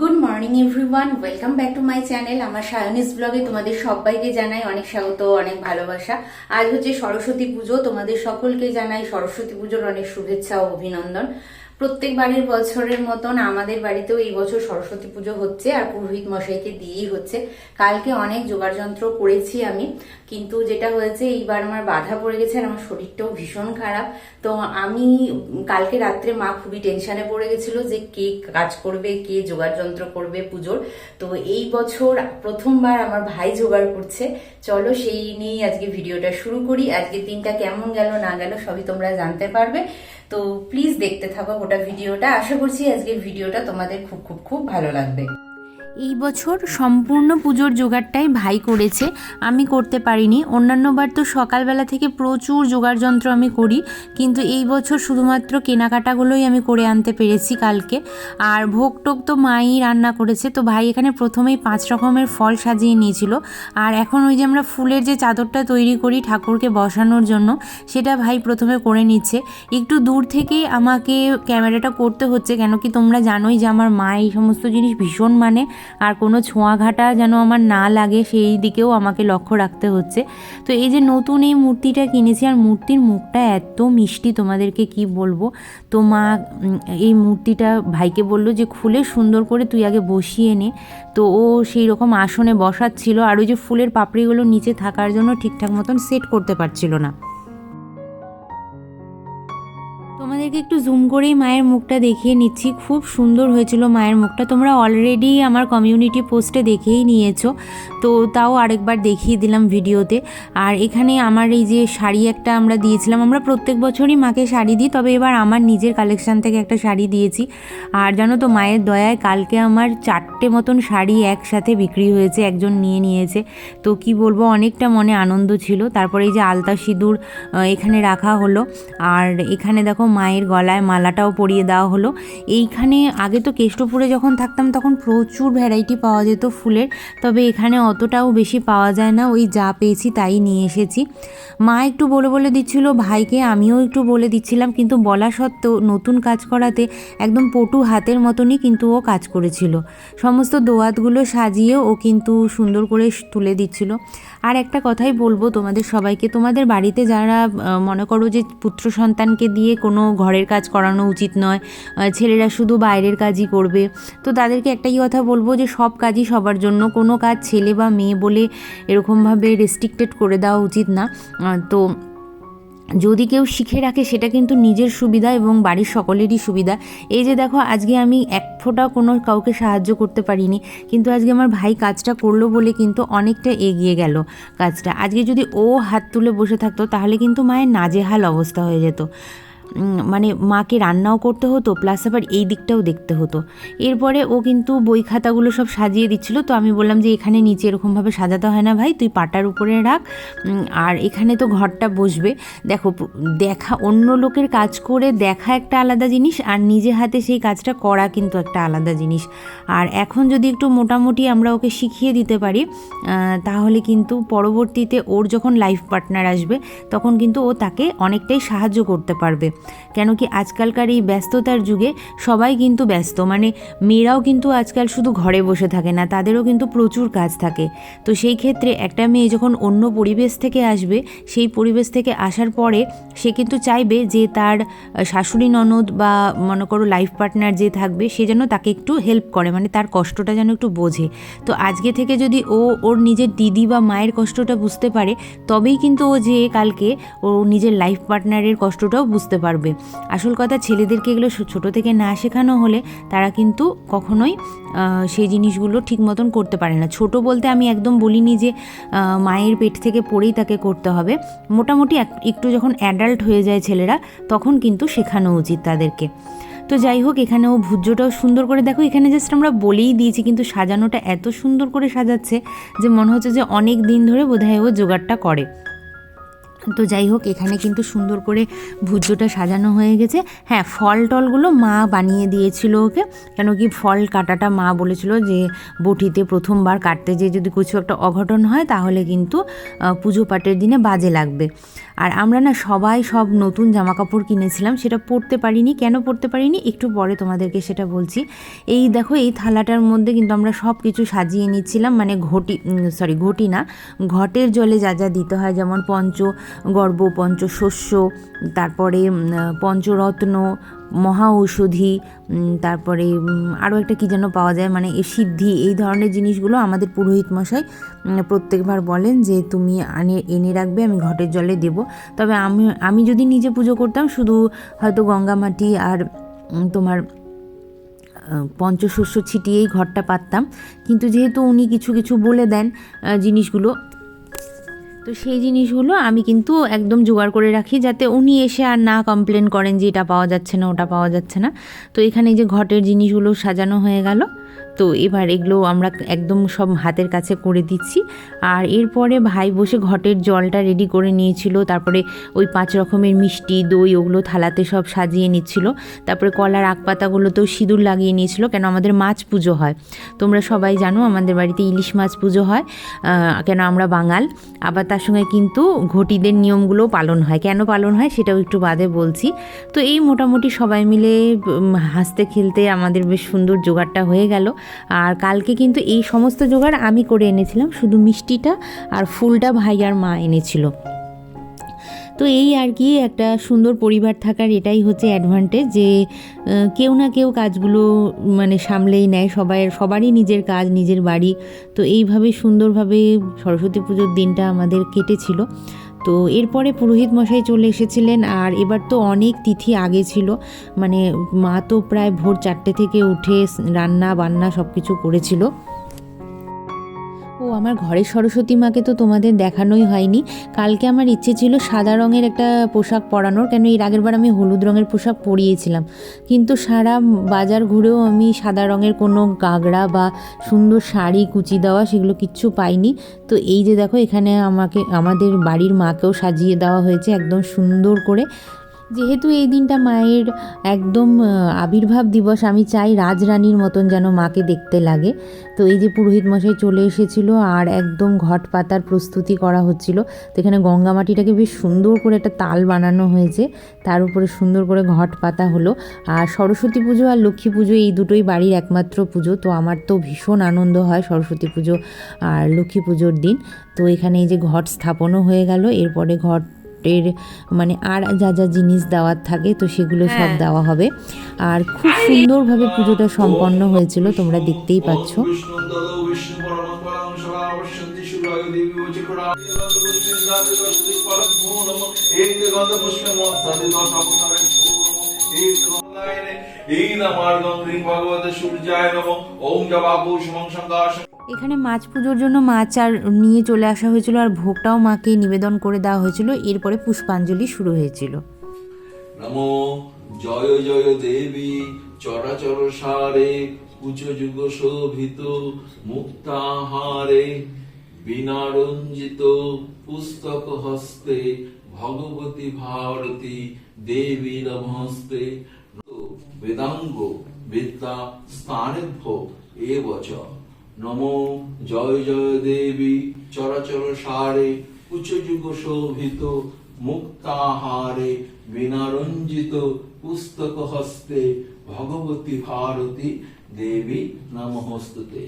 Good morning everyone welcome back to my channel আমার সায়নিস ব্লগে তোমাদের সবাইকে জানাই অনেক স্বাগত, অনেক ভালোবাসা। আজ হচ্ছে সরস্বতী পুজো। তোমাদের সকলকে জানাই সরস্বতী পুজোর অনেক শুভেচ্ছা ও অভিনন্দন। প্রত্যেক বাড়ির বছরের মতন আমাদের বাড়িতেও এই বছর সরস্বতী পুজো হচ্ছে, আর পুরোহিত মশাইকে দিয়েই হচ্ছে। কালকে অনেক জোগাড় যন্ত্র করেছি আমি, কিন্তু যেটা হয়েছে, এইবার আমার বাধা পড়ে গেছে আর আমার শরীরটাও ভীষণ খারাপ। তো আমি কালকে রাত্রে মা খুবই টেনশনে পড়ে গেছিল যে কে কাজ করবে, কে জোগাড় যন্ত্র করবে পুজোর। তো এই বছর প্রথমবার আমার ভাই জোগাড় করছে। চলো সেই নিয়েই আজকে ভিডিওটা শুরু করি। আজকে দিনটা কেমন গেল, না গেল, সবই তোমরা জানতে পারবে। তো প্লিজ দেখতে থাকো গোটা ভিডিওটা আশা করছি আজকের ভিডিওটা তোমাদের খুব খুব খুব ভালো লাগবে। এই বছর সম্পূর্ণ পুজোর জোগাড়টাই ভাই করেছে, আমি করতে পারিনি। অন্যান্যবার তো সকালবেলা থেকে প্রচুর জোগাড় যন্ত্র আমি করি, কিন্তু এই বছর শুধুমাত্র কেনাকাটাগুলোই আমি করে আনতে পেরেছি কালকে। আর ভোগ টোক তো মাই রান্না করেছে, তো ভাই এখানে প্রথমেই পাঁচ রকমের ফল সাজিয়ে নিয়েছিল। আর এখন ওই যে আমরা ফুলের যে চাদরটা তৈরি করি ঠাকুরকে বসানোর জন্য, সেটা ভাই প্রথমে করে নিচ্ছে। একটু দূর থেকেই আমাকে ক্যামেরাটা করতে হচ্ছে, কেন কি তোমরা জানোই যে আমার মা এই সমস্ত জিনিস ভীষণ মানে। আর কোনো ছোঁয়াঘাটা যেন আমার না লাগে, সেই দিকেও আমাকে লক্ষ্য রাখতে হচ্ছে। তো এই যে নতুন এই মূর্তিটা কিনেছি, আর মূর্তির মুখটা এত মিষ্টি, তোমাদেরকে কি বলব? তো মা এই মূর্তিটা ভাইকে বলল যে, খুলে সুন্দর করে তুই আগে বসিয়ে নে। তো ও সেই রকম আসনে বসাচ্ছিল, আর ওই যে ফুলের পাপড়িগুলো নিচে থাকার জন্য ঠিকঠাক মতন সেট করতে পারছিল না। তোমাদেরকে একটু জুম করেই মায়ের মুখটা দেখিয়ে নিচ্ছি। খুব সুন্দর হয়েছিল মায়ের মুখটা। তোমরা অলরেডি আমার কমিউনিটি পোস্টে দেখেই নিয়েছো। তো তাও আরেকবার দেখিয়ে দিলাম ভিডিওতে আর এখানে আমার এই যে শাড়ি একটা আমরা দিয়েছিলাম, আমরা প্রত্যেক বছরই মাকে শাড়ি দিই, তবে এবার আমার নিজের কালেকশান থেকে একটা শাড়ি দিয়েছি। আর জানো তো, মায়ের দয়ায় কালকে আমার চারটে মতন শাড়ি একসাথে বিক্রি হয়েছে, একজন নিয়ে নিয়েছে। তো কি বলব, অনেকটা মনে আনন্দ ছিল। তারপরে এই যে আলতা সিঁদুর এখানে রাখা হলো। আর এখানে দেখো, মায়ের গলায় মালাটাও পরিয়ে দেওয়া হলো। এইখানে আগে তো কেষ্টপুরে যখন থাকতাম তখন প্রচুর ভ্যারাইটি পাওয়া যেত ফুলের, তবে এখানে অতটাও বেশি পাওয়া যায় না। ওই যা পেয়েছি তাই নিয়ে এসেছি। মা একটু বলে বলে দিচ্ছিল, ভাইকে আমিও একটু বলে দিচ্ছিলাম, কিন্তু বলা সত্ত্বেও নতুন কাজ করাতে একদম পটু হাতের মতনই কিন্তু ও কাজ করেছিল। সমস্ত দোয়াতগুলো সাজিয়ে ও কিন্তু সুন্দর করে তুলে দিচ্ছিল। আর একটা কথাই বলব তোমাদের সবাইকে, তোমাদের বাড়িতে যারা মনে করো যে পুত্র সন্তানকে দিয়ে কোনো ঘরের কাজ করানো উচিত নয়। ছেলেরা শুধু বাইরের কাজই করবে। তো তাদেরকে একটাই কথা বলব যে, সব কাজই সবার জন্য। কোনো কাজ ছেলে বা মেয়ে বলে এরকমভাবে রেস্ট্রিক্টেড করে দেওয়া উচিত না। তো যদি কেউ শিখে রাখে, সেটা কিন্তু নিজের সুবিধা এবং বাড়ির সকলেরই সুবিধা। এই যে দেখো, আজকে আমি এক ফোঁটা কোনো কাউকে সাহায্য করতে পারিনি। কিন্তু আজকে আমার ভাই কাজটা করল বলে কিন্তু অনেকটা এগিয়ে গেল কাজটা। আজকে যদি ও হাত তুলে বসে থাকতো, তাহলে কিন্তু মায়ের নাজেহাল অবস্থা হয়ে যেত। মানে মাকে রান্নাও করতে হতো প্লাস আবার এই দিকটাও দেখতে হতো। এরপরে ও কিন্তু বই খাতাগুলো সব সাজিয়ে দিচ্ছিল। তো আমি বললাম যে, এখানে নিচে এরকমভাবে সাজাতে হয় না ভাই, তুই পাটার উপরে রাখ। আর এখানে তো ঘরটা বসবে। দেখো দেখা, অন্য লোকের কাজ করে দেখা একটা আলাদা জিনিস, আর নিজে হাতে সেই কাজটা করা কিন্তু একটা আলাদা জিনিস। আর এখন যদি একটু মোটামুটি আমরা ওকে শিখিয়ে দিতে পারি তাহলে কিন্তু পরবর্তীতে ওর যখন লাইফ পার্টনার আসবে, তখন কিন্তু ও তাকে অনেকটাই সাহায্য করতে পারবে। কেন কি আজকালকার এই ব্যস্ততার যুগে সবাই কিন্তু ব্যস্ত। মানে মেয়েরাও কিন্তু আজকাল শুধু ঘরে বসে থাকে না, তাদেরও কিন্তু প্রচুর কাজ থাকে। তো সেই ক্ষেত্রে একটা মেয়ে যখন অন্য পরিবেশ থেকে আসবে, সেই পরিবেশ থেকে আসার পরে সে কিন্তু চাইবে যে তার শাশুড়ি ননদ বা মনে করো লাইফ পার্টনার যে থাকবে, সে যেন তাকে একটু হেল্প করে মানে তার কষ্টটা যেন একটু বোঝে। তো আজকে থেকে যদি ও ওর নিজের দিদি বা মায়ের কষ্টটা বুঝতে পারে, তবেই কিন্তু ও যে কালকে ও নিজের লাইফ পার্টনারের কষ্টটাও বুঝতে পারবে। আসল কথা, ছেলেদেরকে এগুলো ছোট থেকে না শেখানো হলে তারা কিন্তু কখনোই সেই জিনিসগুলো ঠিক মতন করতে পারে না। ছোট বলতে আমি একদম বলিনি যে মায়ের পেট থেকে পড়েই তাকে করতে হবে। মোটামুটি এক- একটু যখন অ্যাডাল্ট হয়ে যায় ছেলেরা, তখন কিন্তু শেখানো উচিত তাদেরকে। তো যাই হোক, এখানে ও ভুজ্যটাও সুন্দর করে, দেখো এখানে জাস্ট আমরা বলেই দিয়েছি, কিন্তু সাজানোটা এত সুন্দর করে সাজাচ্ছে যে মনে হচ্ছে যে অনেক দিন ধরে বোধহয় ও জোগাড়টা করে। তো যাই হোক, এখানে কিন্তু সুন্দর করে ভুজ্যটা সাজানো হয়ে গেছে। হ্যাঁ ফল টলগুলো মা বানিয়ে দিয়েছিল ওকে। কেন কি ফল কাটাটা মা বলেছিল যে বটিতে প্রথমবার কাটতে যে যদি কিছু একটা অঘটন হয়, তাহলে কিন্তু পুজো পাটের দিনে বাজে লাগবে। আর আমরা না সবাই সব নতুন জামা কাপড় কিনেছিলাম, সেটা পরতে পারিনি। কেন পরতে পারিনি? একটু পরে তোমাদেরকে সেটা বলছি। এই দেখো, এই থালাটার মধ্যে কিন্তু আমরা সব কিছু সাজিয়ে নিচ্ছিলাম মানে ঘটি সরি ঘটি না, ঘটের জলে যা যা দিতে হয়, যেমন পঞ্চ গর্ব পঞ্চশস্য তারপরে পঞ্চরত্ন, মহা ঔষধি তারপরে আরও একটা কী যেন পাওয়া যায় মানে সিদ্ধি, এই ধরনের জিনিসগুলো আমাদের পুরোহিত মশাই প্রত্যেকবার বলেন যে তুমি আনে, এনে রাখবে, আমি ঘটের জলে দেব। তবে আমি আমি যদি নিজে পুজো করতাম, শুধু হয়তো গঙ্গা মাটি আর তোমার পঞ্চশস্য ছিটিয়েই ঘরটা পাততাম। কিন্তু যেহেতু উনি কিছু কিছু বলে দেন জিনিসগুলো তো সেই জিনিসগুলো আমি কিন্তু একদম জোগাড় করে রাখি যাতে উনি এসে আর না কমপ্লেন করেন যে এটা পাওয়া যাচ্ছে না, ওটা পাওয়া যাচ্ছে না। তো এখানে যে ঘটের জিনিসগুলো সাজানো হয়ে গেল। তো এবার এগুলো আমরা একদম সব হাতের কাছে করে দিচ্ছি। আর এরপরে ভাই বসে ঘটের জলটা রেডি করে নিয়েছিল, তারপরে ওই পাঁচ রকমের মিষ্টি, দই ওগুলো থালাতে সব সাজিয়ে নিচ্ছিল। তারপরে কলার পাতাগুলোতেও সিঁদুর লাগিয়ে নিয়েছিল, কেন আমাদের মাছ পুজো হয়। তোমরা সবাই জানো আমাদের বাড়িতে ইলিশ মাছ পুজো হয় কেন আমরা বাঙাল। আবার তার সঙ্গে কিন্তু ঘটিদের নিয়মগুলোও পালন হয়। কেন পালন হয় সেটাও একটু বাদে বলছি। তো এই মোটামুটি সবাই মিলে হাসতে খেলতে আমাদের বেশ সুন্দর জোগাড়টা হয়ে গেল। আর কালকে কিন্তু এই সমস্ত জোগাড় আমি করে এনেছিলাম, শুধু মিষ্টিটা আর ফুলটা ভাই আর মা এনেছিল। তো এই আর কি একটা সুন্দর পরিবার থাকার এটাই হচ্ছে অ্যাডভান্টেজ যে কেউ না কেউ কাজগুলো মানে সামলেই নেয়, সবাই, সবারই নিজের কাজ, নিজের বাড়ি। তো এইভাবে সুন্দরভাবে সরস্বতী পুজোর দিনটা আমাদের কেটেছিল। তো এরপরে পুরোহিত মশাই চলে এসেছিলেন আর এবার তো অনেক তিথি আগে ছিল। মানে মা তো প্রায় ভোর চারটে থেকে উঠে রান্না বান্না সব কিছু করেছিল। আমার ঘরের সরস্বতী মাকে তো তোমাদের দেখানোই হয়নি। কালকে আমার ইচ্ছে ছিল সাদা রঙের একটা পোশাক পরানোর, কেন এর আগের বার আমি হলুদ রঙের পোশাক পরিয়েছিলাম। কিন্তু সারা বাজার ঘুরেও আমি সাদা রঙের কোনো গাগরা বা সুন্দর শাড়ি, কুচি দেওয়া সেগুলো কিচ্ছু পাইনি। তো এই যে দেখো, এখানে আমাকে, আমাদের বাড়ির মাকেও সাজিয়ে দেওয়া হয়েছে একদম সুন্দর করে। যেহেতু এই দিনটা মায়ের একদম আবির্ভাব দিবস, আমি চাই রাজরানীর মতন যেন মাকে দেখতে লাগে। তো এই যে পুরোহিত মশাই চলে এসেছিল আর একদম ঘট পাতার প্রস্তুতি করা হচ্ছিল। তো এখানে গঙ্গা মাটিটাকে বেশ সুন্দর করে একটা তাল বানানো হয়েছে। তার উপরে সুন্দর করে ঘট পাতা হলো। আর সরস্বতী পুজো আর লক্ষ্মী পুজো এই দুটোই বাড়ির একমাত্র পুজো। তো আমার তো ভীষণ আনন্দ হয় সরস্বতী পুজো আর লক্ষ্মী পুজোর দিন। তো এখানে এই যে ঘট স্থাপনও হয়ে গেল। এরপরে ঘট এর মানে আর যা যা জিনিস দেওয়ার থাকে তো সেগুলো সব হ্যাঁ। দেওয়া হবে। আর খুব সুন্দরভাবে পুজোটা সম্পন্ন হয়েছিল তোমরা দেখতেই পাচ্ছ। বিষ্ণু এই ভগবতে সূর্যায় নম। ওম এখানে মাছ পুজোর জন্য মাছ আর নিয়ে চলে আসা হয়েছিল আর ভোগটাও মাকে নিবেদন করে দেওয়া হয়েছিল। এরপরে পুষ্পাঞ্জলি শুরু হয়েছিল। নমো জয় জয় দেবী চরাচর সারে কুচ যুগ শোভিত মুক্তাহারে বিনারঞ্জিত পুস্তক হস্তে ভগবতী ভারতী দেবী নমস্তে বেদাঙ্গ বিদ্যা স্থানেভ্য এবচ নমো জয় জয় দেবী চরাচর সারে উচ্চ যুগ শোভিত মুক্তাহারে বিনারঞ্জিত পুস্তক হস্তে ভগবতী ভারতী দেবী নমস্তুতে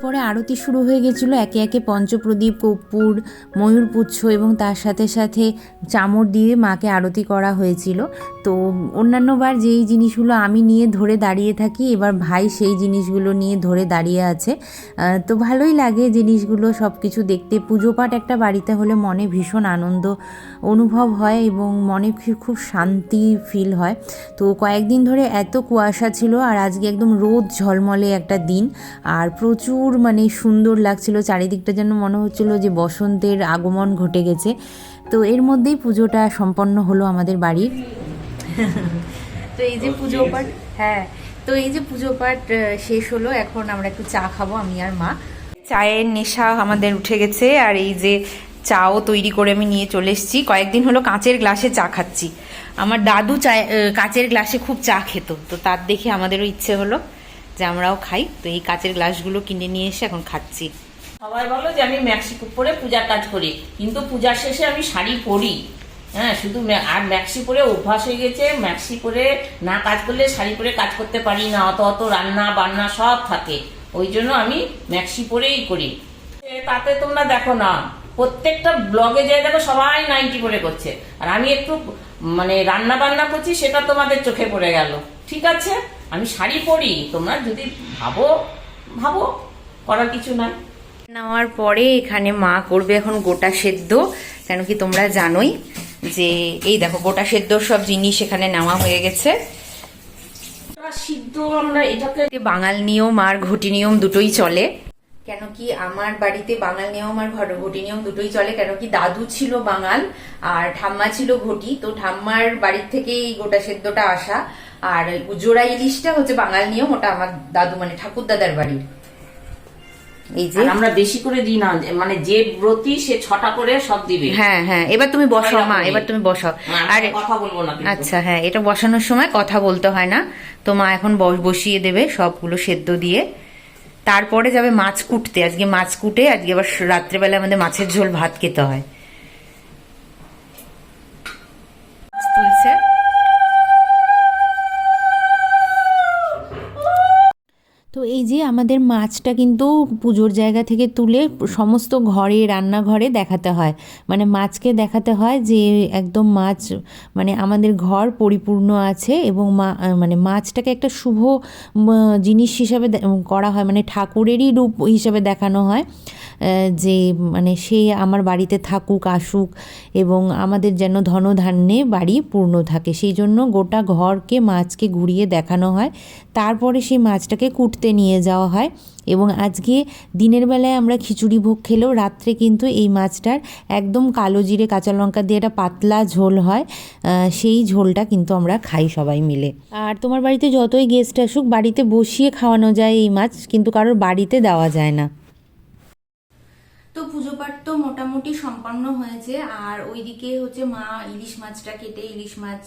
এরপরে আরতি শুরু হয়ে গেছিল একে একে পঞ্চপ্রদীপ, কর্পূর ময়ূরপুচ্ছ এবং তার সাথে সাথে চামড় দিয়ে মাকে আরতি করা হয়েছিল। তো অন্যান্যবার যেই জিনিসগুলো আমি নিয়ে ধরে দাঁড়িয়ে থাকি, এবার ভাই সেই জিনিসগুলো নিয়ে ধরে দাঁড়িয়ে আছে। তো ভালোই লাগে জিনিসগুলো সব কিছু দেখতে। পুজো পাঠ একটা বাড়িতে হলে মনে ভীষণ আনন্দ অনুভব হয় এবং মনে খুব শান্তি ফিল হয়। তো কয়েকদিন ধরে এত কুয়াশা ছিল আর আজকে একদম রোদ ঝলমলে একটা দিন। আর প্রচুর মানে সুন্দর লাগছিল, চারিদিকটা যেন মনে হচ্ছিল যে বসন্তের আগমন ঘটে গেছে। তো এর মধ্যেই পুজোটা সম্পন্ন হলো আমাদের বাড়ির। তো এই যে পুজো পাঠ হ্যাঁ তো এই যে পুজো পাঠ শেষ হলো। এখন আমরা একটু চা খাব আমি আর মা। চায়ের নেশা আমাদের উঠে গেছে আর এই যে চাও তৈরি করে আমি নিয়ে চলে এসেছি। কয়েকদিন হলো কাঁচের গ্লাসে চা খাচ্ছি। আমার দাদু চায় কাঁচের গ্লাসে খুব চা খেত তো তার দেখে আমাদেরও ইচ্ছে হলো যে আমরাও খাই। তো এই কাঁচের গ্লাসগুলো কিনে নিয়ে এসে এখন খাচ্ছি। সবাই বলো যে আমি ম্যাক্সি পরে পূজার কাজ করি কিন্তু পূজার শেষে আমি শাড়ি পরি। হ্যাঁ শুধু আর ম্যাক্সি পরে অভ্যাস হয়ে গেছে। ম্যাক্সি পরে না কাজ করলে শাড়ি পরে কাজ করতে পারি না, অত অত রান্না বান্না সব থাকে। ওই জন্য আমি ম্যাক্সি পরেই করি। তাতে তোমরা দেখো না, প্রত্যেকটা ব্লগে যে দেখো সবাই নাইনটি করে করছে। আর আমি একটু মানে রান্না বান্না করছি, সেটা তোমাদের চোখে পড়ে গেল। ঠিক আছে? আমি শাড়ি পরি, তোমরা যদি ভাবো ভাবো, করার কিছু নাই। নেওয়ার পরে এখানে মা করবে এখন গোটা সেদ্ধ, কেন কি তোমরা জানোই। যে এই দেখো গোটা সেদ্ধ সব জিনিস এখানে নেওয়া হয়ে গেছে। সিদ্ধ আমরা এটাকে বাঙাল নিয়ম আর ঘটি নিয়ম দুটোই চলে। কেন কি আমার বাড়িতে বাঙাল নিয়ম আর ঘর ঘটি নিয়ম দুটোই চলে কেন কি দাদু ছিল বাঙাল আর ঠাম্মা ছিল ঘটি। তো ঠাম্মার বাড়ির থেকে এই গোটা সেদ্ধটা আসা। আর জোড়া ইলিশটা হচ্ছে বাঙাল নিয়ম ওটা আমার দাদু মানে ঠাকুর দাদার বাড়ির। এই যে? আমরা বেশি করে দিই না মানে যে ব্রতি সে ছটা করে সব দিবে। হ্যাঁ হ্যাঁ এবার তুমি বসাও মা এবার তুমি বসাও। আর কথা বলব না আচ্ছা হ্যাঁ এটা বসানোর সময় কথা বলতে হয় না। তো মা এখন বস- বসিয়ে দেবে সবগুলো সেদ্ধ দিয়ে। তারপরে যাবে মাছ কুটতে। আজকে মাছ কুটে আজকে আবার রাত্রেবেলা আমাদের মাছের ঝোল ভাত খেতে হয়। যে আমাদের মাছটা কিন্তু পুজোর জায়গা থেকে তুলে সমস্ত ঘরে, রান্নাঘরে দেখাতে হয়। মানে মাছকে দেখাতে হয় যে একদম মাছ মানে আমাদের ঘর পরিপূর্ণ আছে এবং মা মানে মাছটাকে একটা শুভ জিনিস হিসাবে করা হয়। মানে ঠাকুরেরই রূপ হিসাবে দেখানো হয়। যে মানে সে আমার বাড়িতে থাকুক, আসুক এবং আমাদের যেন ধনধান্যে বাড়ি পূর্ণ থাকে। সেই জন্য গোটা ঘরকে মাছকে ঘুরিয়ে দেখানো হয়। তারপরে সেই মাছটাকে কুটতে নিয়ে যাওয়া হয় এবং আজকে দিনের বেলায় আমরা খিচুড়ি ভোগ খেলেও রাত্রে কিন্তু এই মাছটার একদম কালো জিরে, কাঁচা লঙ্কা দিয়ে একটা পাতলা ঝোল হয়। সেই ঝোলটা কিন্তু আমরা খাই সবাই মিলে। আর তোমার বাড়িতে যতই গেস্ট আসুক, বাড়িতে বসিয়ে খাওয়ানো যায় এই মাছ, কিন্তু কারোর বাড়িতে দেওয়া যায় না। তো পুজো পাঠ তো মোটামুটি সম্পন্ন হয়েছে। আর ওইদিকে হচ্ছে মা ইলিশ মাছটা কেটে ইলিশ মাছ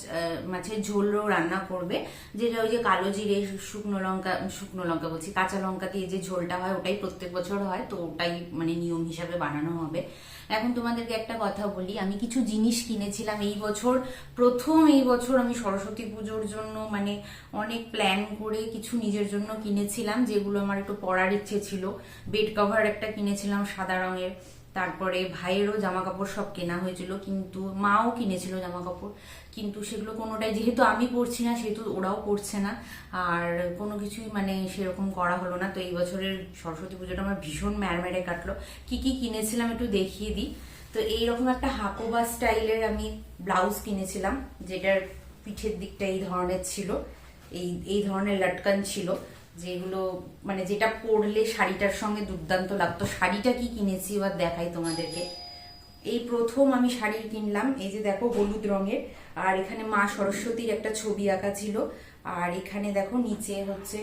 মাছের ঝোলও রান্না করবে। যেটা ওই যে কালো জিরে, শুকনো লঙ্কা শুকনো লঙ্কা বলছি, কাঁচা লঙ্কা দিয়ে যে ঝোলটা হয়, ওটাই প্রত্যেক বছর হয়। তো ওটাই মানে নিয়ম হিসাবে বানানো হবে। এখন তোমাদেরকে একটা কথা বলি, আমি কিছু জিনিস কিনেছিলাম এই বছর। প্রথম এই বছর আমি সরস্বতী পুজোর জন্য মানে অনেক প্ল্যান করে কিছু নিজের জন্য কিনেছিলাম, যেগুলো আমার একটু পড়ার ইচ্ছে ছিল। বেড কভার একটা কিনেছিলাম সাদা রঙের। তারপরে ভাইয়েরও জামা কাপড় সব কেনা হয়েছিল, কিন্তু মাও কিনেছিল জামা কাপড় কিন্তু সেগুলো কোনোটাই, যেহেতু আমি পরছি না, সেহেতু ওরাও পরছে না। আর কোনো কিছুই মানে সেরকম করা হলো না। তো এই বছরের সরস্বতী পুজোটা আমার ভীষণ ম্যারমেরে কাটলো। কি কি কিনেছিলাম একটু দেখিয়ে দিই। তো এইরকম একটা হাকোবা স্টাইলের আমি ব্লাউজ কিনেছিলাম, যেটার পিঠের দিকটা এই ধরনের ছিল। এই এই ধরনের লটকান ছিল। যেগুলো মানে যেটা পরলে শাড়িটার সঙ্গে দুর্দান্ত লাগতো। শাড়িটা কি কিনেছি এবার দেখাই তোমাদেরকে। এই প্রথম আমি শাড়ি কিনলাম, এই যে দেখো হলুদ রঙের, আর এখানে মা সরস্বতীর একটা ছবি আঁকা ছিল। আর এখানে দেখো নিচে হচ্ছে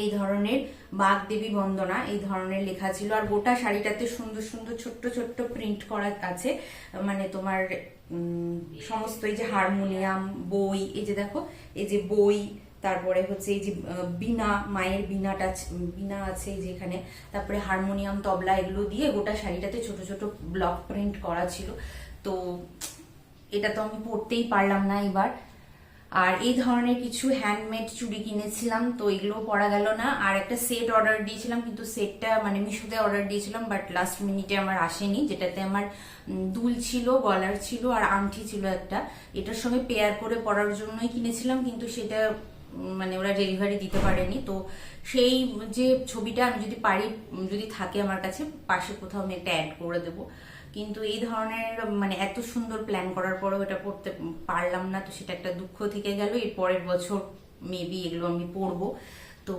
এই ধরনের বাঘ দেবী বন্দনা, এই ধরনের লেখা ছিল। আর গোটা শাড়িটাতে সুন্দর সুন্দর ছোট্ট ছোট্ট প্রিন্ট করা আছে। মানে তোমার সমস্ত এই যে হারমোনিয়াম বই, এই যে দেখো, এই যে বই তারপরে হচ্ছে এই যে বীণা মায়ের আছে- বীণা আছে এই যে এখানে। তারপরে হারমোনিয়াম, তবলা এগুলো দিয়ে গোটা শাড়িটাতে ছোট ছোট ব্লক প্রিন্ট করা ছিল। তো এটা তো আমি পড়তেই পারলাম না এবার। আর এই ধরনের কিছু হ্যান্ডমেড চুড়ি কিনেছিলাম, তো এগুলো পরা গেল না। আর একটা সেট অর্ডার দিয়েছিলাম, কিন্তু সেটটা মানে মিশোতে অর্ডার দিয়েছিলাম বাট লাস্ট মিনিটে আমার আসেনি, যেটাতে আমার দুল ছিল, গলার ছিল, আর আংটি ছিল একটা। এটার সঙ্গে পেয়ার করে পরার জন্যই কিনেছিলাম, কিন্তু সেটা মানে ওরা ডেলিভারি দিতে পারেনি। তো সেই যে ছবিটা আমি যদি পারি, যদি থাকে আমার কাছে, পাশে কোথাও আমি একটা অ্যাড করে দেবো। কিন্তু এই ধরনের মানে এত সুন্দর প্ল্যান করার পরেও এটা পড়তে পারলাম না, তো সেটা একটা দুঃখ থেকে গেল। এর পরের বছর মেবি এগুলো আমি পড়ব। তো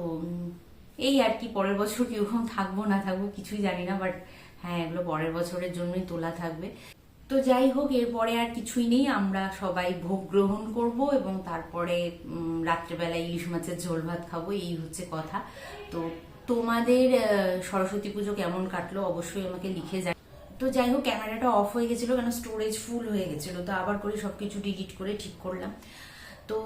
এই আর কি, পরের বছর কীরকম থাকব না থাকব, কিছুই জানি না বাট হ্যাঁ এগুলো পরের বছরের জন্যই তোলা থাকবে। তো যাই হোক, এরপরে আর কিছুই নেই। আমরা সবাই ভোগ গ্রহণ করব এবং তারপরে রাত্রেবেলা ইলিশ মাছের ঝোল ভাত খাব, এই হচ্ছে কথা। তো তোমাদের সরস্বতী পুজো কেমন কাটলো অবশ্যই আমাকে লিখে যায় তো যাই হোক, ক্যামেরাটা অফ হয়ে গেছিল কেন? স্টোরেজ ফুল হয়ে গেছিল। তো আবার করে সবকিছু ডিলিট করে ঠিক করলাম। তো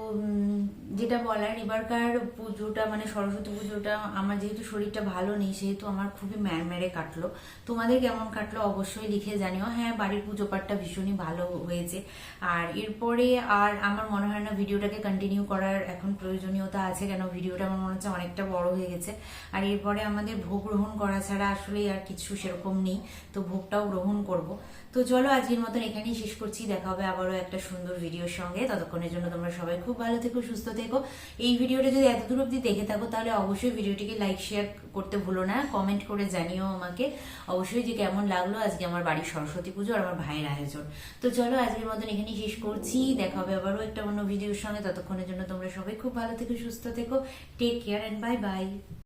যেটা বলার, এবারকার পুজোটা মানে সরস্বতী পুজোটা, আমার যেহেতু শরীরটা ভালো নেই, সেহেতু আমার খুবই ম্যারম্যারে কাটলো। তোমাদের কেমন কাটলো অবশ্যই লিখে জানিও। হ্যাঁ বাড়ির পুজো পাঠটা ভীষণই ভালো হয়েছে। আর এরপরে আর আমার মনে হয় না ভিডিওটাকে কন্টিনিউ করার এখন প্রয়োজনীয়তা আছে কেন? ভিডিওটা আমার মনে হচ্ছে অনেকটা বড় হয়ে গেছে। আর এরপরে আমাদের ভোগ গ্রহণ করা ছাড়া আসলে আর কিছু সেরকম নেই। তো ভোগটাও গ্রহণ করব। তো চলো, আজকের মতন এখানেই শেষ করছি। দেখা হবে আবারও একটা সুন্দর ভিডিওর সঙ্গে। ততক্ষণের জন্য তোমরা সবাই খুব ভালো থেকো, সুস্থ থেকো। এই ভিডিওটা যদি এতদূর অব্দি দেখে থাকো, তাহলে অবশ্যই ভিডিওটিকে লাইক শেয়ার করতে ভুলো না। কমেন্ট করে জানিও আমাকে। অবশ্যই যে কেমন লাগল আজকে আমার বাড়ির সরস্বতী পুজো আর আমার ভাইয়ের আয়োজন। তো চলো আজকের মতন এখানেই শেষ করছি। দেখা হবে আবারও একটা অন্য ভিডিওর সঙ্গে। ততক্ষণের জন্য তোমরা সবাই খুব ভালো থেকো, সুস্থ থেকো। Take care and bye bye